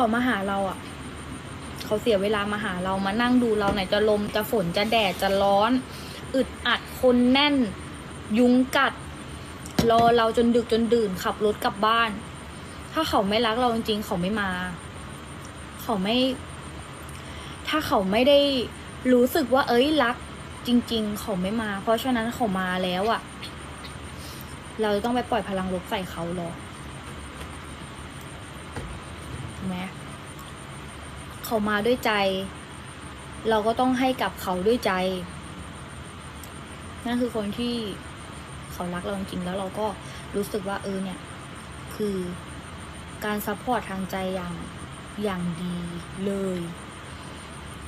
เขามาหาเราอะ เขาเสียเวลามาหาเรามานั่งดูเราไหนจะลมจะฝนจะแดดจะร้อน อึดอัดคนแน่น ยุงกัด รอเราจนดึกจนดื่นขับรถกลับบ้าน ถ้าเขาไม่รักเราจริงๆเขาไม่มา เขาไม่ ถ้าเขาไม่ได้รู้สึกว่า เอ้ยรัก จริง ๆ เขาไม่มา เพราะฉะนั้นเขามาแล้วอะเราต้องไปปล่อยพลังลบใส่เขาหรอ ถูกไหมเขามาด้วยใจ เราก็ต้องให้กับเขาด้วยใจ นั่นคือคนที่เขารักเราจริงแล้วเราก็รู้สึกว่าเออเนี่ย คือการซัพพอร์ตทางใจอย่างอย่างดีเลย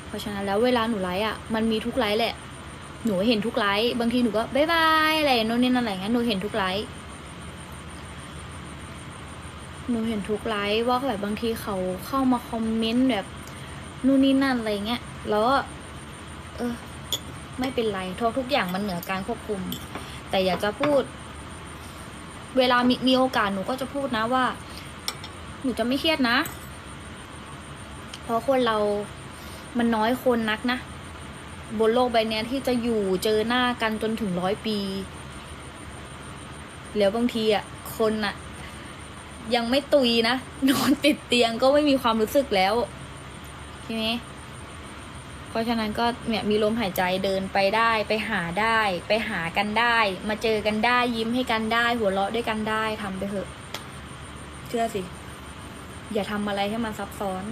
เพราะฉะนั้นแล้วเวลาหนูไลฟ์อะ มันมีทุกไลฟ์แหละ หนูเห็นทุกไลฟ์บางทีหนูก็บายบายอะไรโน่นนี่นั่นอะไรเงี้ยหนูเห็นทุกไลฟ์ หนูเห็นทุกไลฟ์ว่าแบบบางทีเขาเข้ามาคอมเมนต์แบบนู่นนี่นั่นอะไรเงี้ย แล้วเออ ไม่เป็นไรทุกทุกอย่างมันเหนือการควบคุม แต่อยากจะพูด เวลามีมีโอกาสหนูก็จะพูดนะว่า หนูจะไม่เครียดนะ เพราะคนเรามันน้อยคนนักนะ บนโลกใบนี้ที่จะอยู่เจอหน้ากันจนถึงร้อยปี แล้วบางทีอะ คนอะ ยังไม่ตุยนะ นอนติดเตียงก็ไม่มีความรู้สึกแล้วใช่ไหมเพราะฉะนั้นก็เนี่ยมีลมหายใจเดินไปได้ ไปหาได้ ไปหากันได้ มาเจอกันได้ ยิ้มให้กันได้ หัวเราะด้วยกันได้ทำไปเถอะ เชื่อสิ อย่าทำอะไรให้มันซับซ้อน